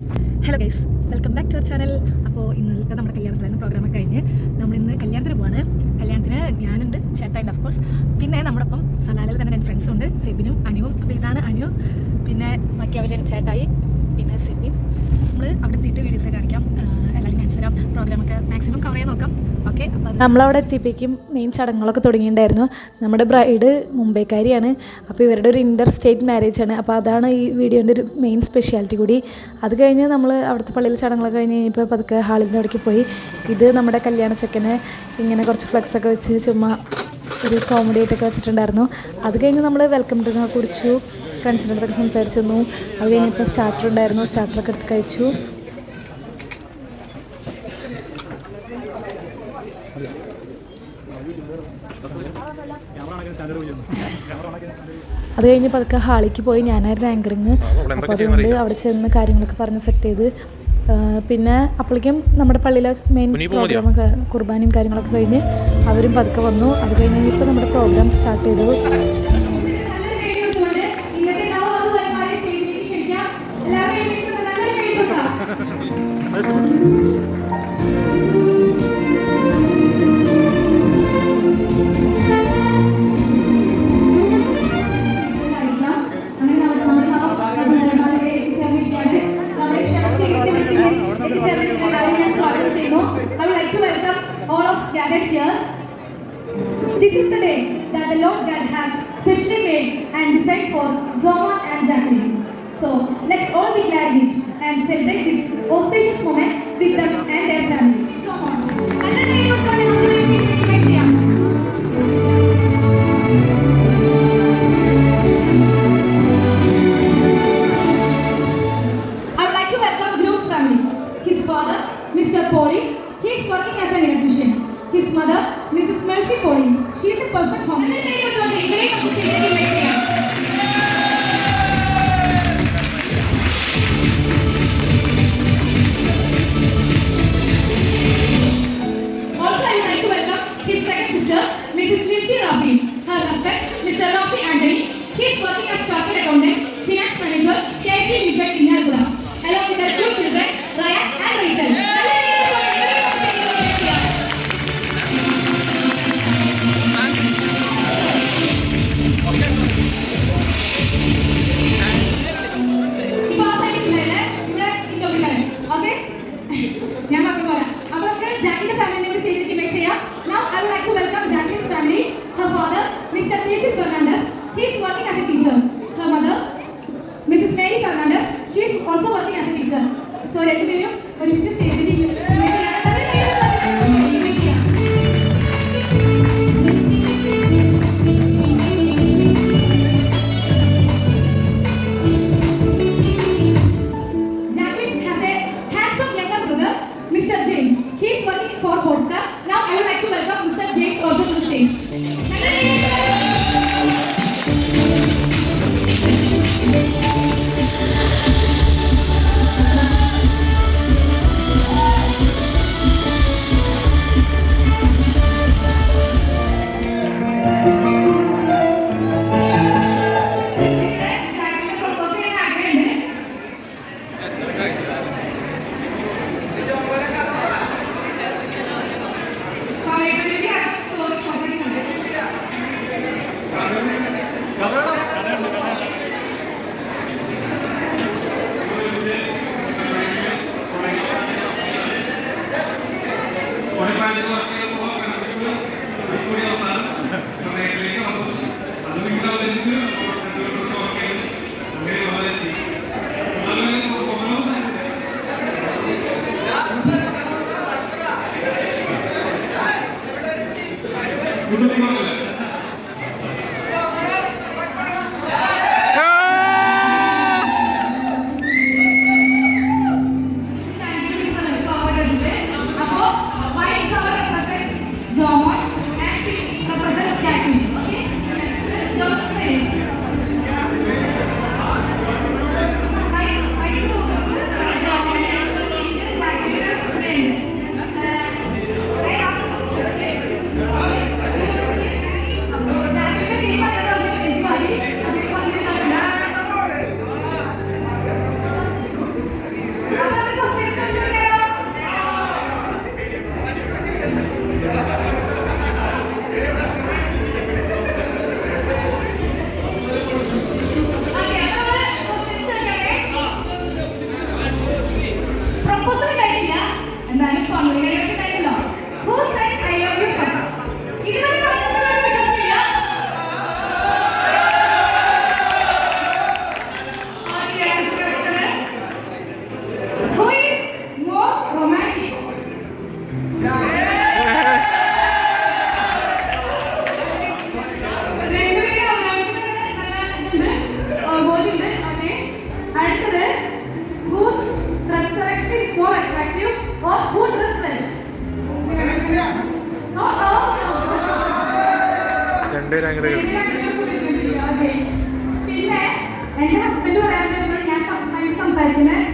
Hello guys welcome back to channel അപ്പോൾ ഇന്നത്തെ നമ്മുടെ കല്യാണത്തിലായിരുന്നു പ്രോഗ്രാമൊക്കെ കഴിഞ്ഞ്. നമ്മളിന്ന് കല്യാണത്തിന് പോവാണ്. കല്യാണത്തിന് ഞാനുണ്ട് ചേട്ടായിട്ട് ഓഫ് കോഴ്സ് പിന്നെ നമ്മുടെ ഒപ്പം തന്നെ രണ്ട് ഫ്രണ്ട്സും ഉണ്ട് സെബിനും അനുവും. അപ്പോൾ ഇതാണ് അനു പിന്നെ ബാക്കി അവർ ചേട്ടായി പിന്നെ സെബിൻ. നമ്മൾ അവിടെ എത്തിയിട്ട് വീഡിയോസൊക്കെ കാണിക്കാം. തരാം പ്രോഗ്രാമൊക്കെ മാക്സിമം കവർ ചെയ്യാൻ നോക്കാം. ഓക്കെ നമ്മളവിടെ എത്തിയപ്പോഴേക്കും മെയിൻ ചടങ്ങുകളൊക്കെ തുടങ്ങിയിട്ടുണ്ടായിരുന്നു. നമ്മുടെ ബ്രൈഡ് മുംബൈക്കാരിയാണ്. അപ്പോൾ ഇവരുടെ ഒരു ഇന്റർ സ്റ്റേറ്റ് മാരേജ് ആണ്. അപ്പോൾ അതാണ് ഈ വീഡിയോന്റെ ഒരു മെയിൻ സ്പെഷ്യാലിറ്റി കൂടി. അത് കഴിഞ്ഞ് നമ്മൾ അവിടുത്തെ പള്ളിയിൽ ചടങ്ങുകളൊക്കെ കഴിഞ്ഞ് കഴിഞ്ഞപ്പോൾ പതുക്കെ ഹാളിന്റെ അവിടേക്ക് പോയി. ഇത് നമ്മുടെ കല്യാണ ചെക്കനെ ഇങ്ങനെ കുറച്ച് ഫ്ലെക്സൊക്കെ വെച്ച് ചുമ്മാ ഒരു കോമഡി ആയിട്ടൊക്കെ വെച്ചിട്ടുണ്ടായിരുന്നു. അത് കഴിഞ്ഞ് നമ്മൾ വെൽക്കം ഡ്രിങ്ക് കുടിച്ചു. ഫ്രണ്ട്സിന്റെ അടുത്തൊക്കെ സംസാരിച്ചിരുന്നു അത് കഴിഞ്ഞപ്പോൾ സ്റ്റാർട്ടർ ഉണ്ടായിരുന്നു. സ്റ്റാർട്ടറൊക്കെ എടുത്ത് കഴിച്ചു. അത് കഴിഞ്ഞ് പതുക്കെ ഹാളിലേക്ക് പോയി. ഞാനായിരുന്നു ആങ്കറിങ്. അപ്പോൾ അതുകൊണ്ട് അവിടെ ചെന്ന് കാര്യങ്ങളൊക്കെ പറഞ്ഞ് സെറ്റ് ചെയ്ത് പിന്നെ അപ്പോഴേക്കും നമ്മുടെ പള്ളിയിലെ മെയിൻ പ്രോഗ്രാം കുർബാനയും കാര്യങ്ങളൊക്കെ കഴിഞ്ഞ് അവരും പതുക്കെ വന്നു. അത് കഴിഞ്ഞ് ഇപ്പോൾ നമ്മുടെ പ്രോഗ്രാം സ്റ്റാർട്ട് ചെയ്തു. Specially made and designed for Joma and Jacqueline. So let's all be glad and celebrate this auspicious moment with them and Mr. James. He is working for Hotstar. Now I would like to welcome Mr. James also to the stage. രണ്ടുപേരും അങ്ങനെ പിന്നെ എന്റെ husband പറയാറുണ്ട് ഞാൻ സംസാരിക്കുന്നത്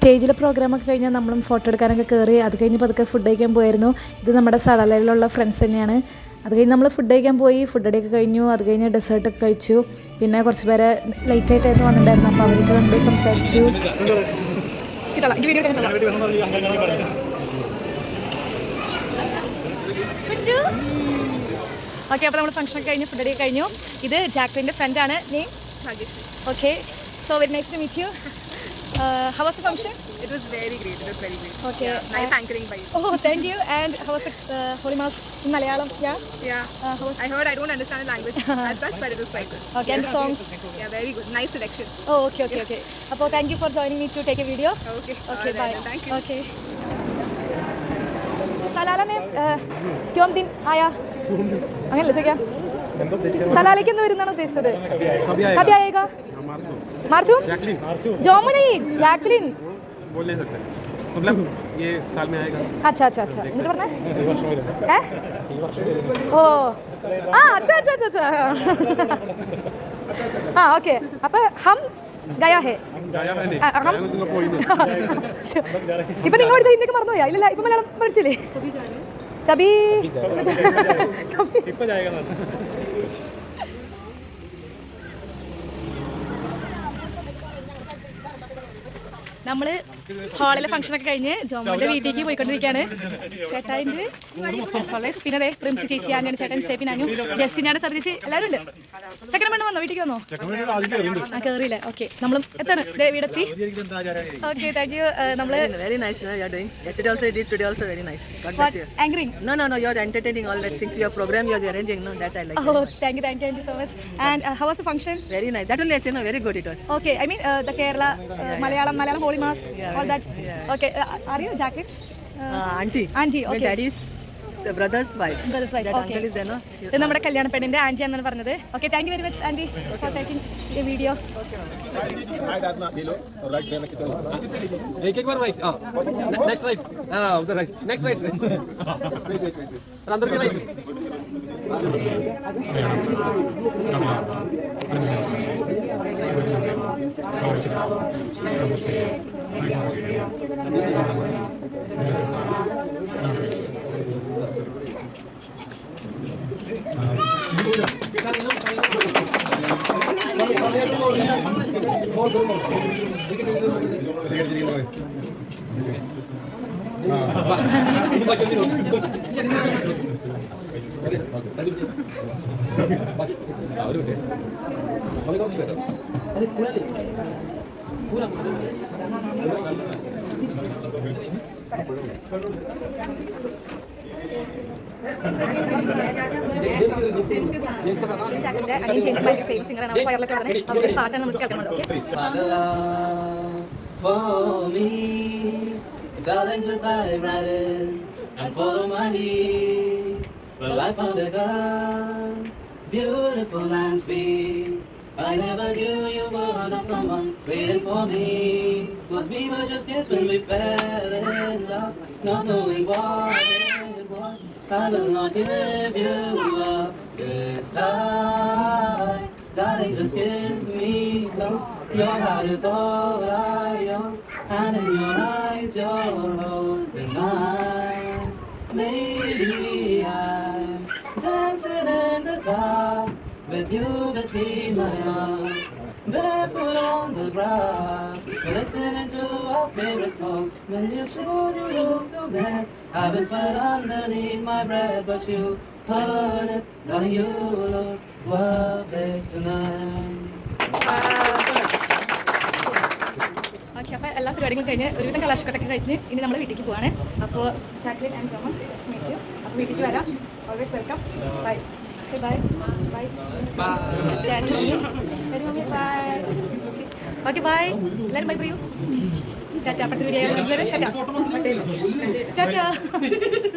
സ്റ്റേജിലെ പ്രോഗ്രാമൊക്കെ കഴിഞ്ഞാൽ നമ്മളും ഫോട്ടോ എടുക്കാനൊക്കെ കയറി അത് കഴിഞ്ഞ് പതുക്കെ ഫുഡ് കഴിക്കാൻ പോയിരുന്നു ഇത് നമ്മുടെ സടലയിലുള്ള ഫ്രണ്ട്സ് തന്നെയാണ്. അത് കഴിഞ്ഞ് നമ്മൾ ഫുഡ് കഴിക്കാൻ പോയി ഫുഡ് അടിയൊക്കെ കഴിഞ്ഞു അത് കഴിഞ്ഞ് ഡെസേർട്ടൊക്കെ കഴിച്ചു. പിന്നെ കുറച്ച് പേരെ ലേറ്റ് ആയിട്ട് വന്നിട്ടുണ്ടായിരുന്നു അപ്പോൾ അവരൊക്കെ കണ്ട് സംസാരിച്ചു. ഓക്കെ അപ്പോൾ നമ്മൾ ഫംഗ്ഷൻ കഴിഞ്ഞു ഫുഡ് അടി കഴിഞ്ഞു. ഇത് ജാക്ലിന്റെ ഫ്രണ്ടാണ് നീ? Okay so very nice to meet you how was the function? It was very great. It was very great. Okay. Yeah, nice anchoring by you. Oh, thank you. And how was the uh, Holy Mass in Malayalam? Yeah. Yeah. Uh, how was I heard I don't understand the language as such, but it was quite good. Okay, and the songs. Yeah, very good. Nice selection. Oh, okay, okay, okay. Apo, thank you for joining me to take a video. Okay. Okay. All bye. right, then. Thank you. Okay. Salalah മേം ക്യോം ദിൻ ആയാ അങ്ങനല്ലേ ചോദിക്കാം സലാലയ്ക്ക് എന്ന് വരുന്നാണ് ഉദ്ദേശിച്ചത് കബി ആയേഗാ March ജോമനി Jacqueline बोल नहीं सकते मतलब ये साल में आएगा അച്ഛാ അച്ഛാ അച്ഛാ എന്നിട്ട് പറഞ്ഞേ ഏ ഓ ആ അച്ഛാ അച്ഛാ അച്ഛാ അച്ഛാ ആ ഓക്കെ അപ്പൊ ഹം ഗയാ ഹേ जाया मैंने ആ, ഹം നിങ്ങൾ പോയി ഇപ്പൊ നിങ്ങൾ പഠിച്ച ഹിന്ദിക്ക് മറന്നുപോയാ ഇല്ലല്ല ഇപ്പൊ മലയാളം പഠിച്ചില്ലേ കബി ഇപ്പൊ നമ്മൾ ഹാളിലെ ഫംഗ്ഷനൊക്കെ കഴിഞ്ഞ് ജോമോന്റെ വീട്ടിലേക്ക് പോയിക്കൊണ്ടിരിക്കുകയാണ്. ചേട്ടായിന്റെ സോളേ പിന്നെ പ്രിൻസി ചേച്ചി ആണ് ചേട്ടൻ സേപ്പിൻ ആനു ജസ്റ്റിനാണ് സർവീസ് എല്ലാവരും ഉണ്ട്. ചെക്കനും വേണം വന്നോ? വീട്ടിലേക്ക് വന്നോ? ആ കയറിയില്ല ഓക്കെ നമ്മൾ എത്താണ്. വീടെത്തി. ഓക്കെ താങ്ക് യു നമ്മൾ very nice thing all things your programme your arranging no that I like oh thank you so much and how was the function very nice that was nice you know very good it was okay I mean the Kerala Malayalam Malayalam holy mass all that. Okay, uh, are you Jacqueline? Uh, Uh, auntie. Auntie, My okay. daddy's uh, brother's wife. Brother's wife, That okay. uncle is there, no? ഇത് നമ്മുടെ കല്യാണ പെണ്ണിന്റെ aunty എന്നാണ് പറഞ്ഞത് okay thank you very much aunty for taking ഈ video एक एक बार राइट हाँ नेक्स्ट राइट हाँ उधर राइट नेक्स्ट राइट अंदर के राइट पूरा पूरा ചാക്കോന്റെ അനിയൻ ജെയിംസ് ഭയങ്കര ഫേമസ് സിംഗറാണ് അവർ വയറിലൊക്കെ വന്നത് അവരുടെ ഒരു പാട്ടാണ് നമുക്ക് കേൾക്കാൻ okay for me. Darling, just like riding and follow my lead. Well, I found a girl, beautiful and sweet. I never knew you were the someone waiting for me. Cause we were just kids when we fell in love, not knowing what it was. I will not give you up this time. Darling, just kiss me slow. Your heart is all I own, and in your eyes, you're holding mine. Maybe I'm with you between my arms, barefoot on the grass, listening to our favorite song. When you showed you look the best, I sweat underneath my breath, but you heard it, darling. You look perfect tonight. Okay അപ്പോൾ എല്ലാ പരിപാടികളും കഴിഞ്ഞ് ഒരുവിധം കലാശക്കൊട്ടൊക്കെ കഴിഞ്ഞ് ഇനി നമ്മൾ വീട്ടിലേക്ക് പോവാണ് അപ്പോൾ ചാക്ലേറ്റ് ആൻഡ് ജോമൻ അപ്പോൾ വീട്ടിലേക്ക് വരാം always welcome bye bye bye bye okay bye എല്ലാവരും ബൈ പറയൂ. ടാറ്റ പത്ത് വീഡിയോ ടാറ്റ. ടാറ്റ.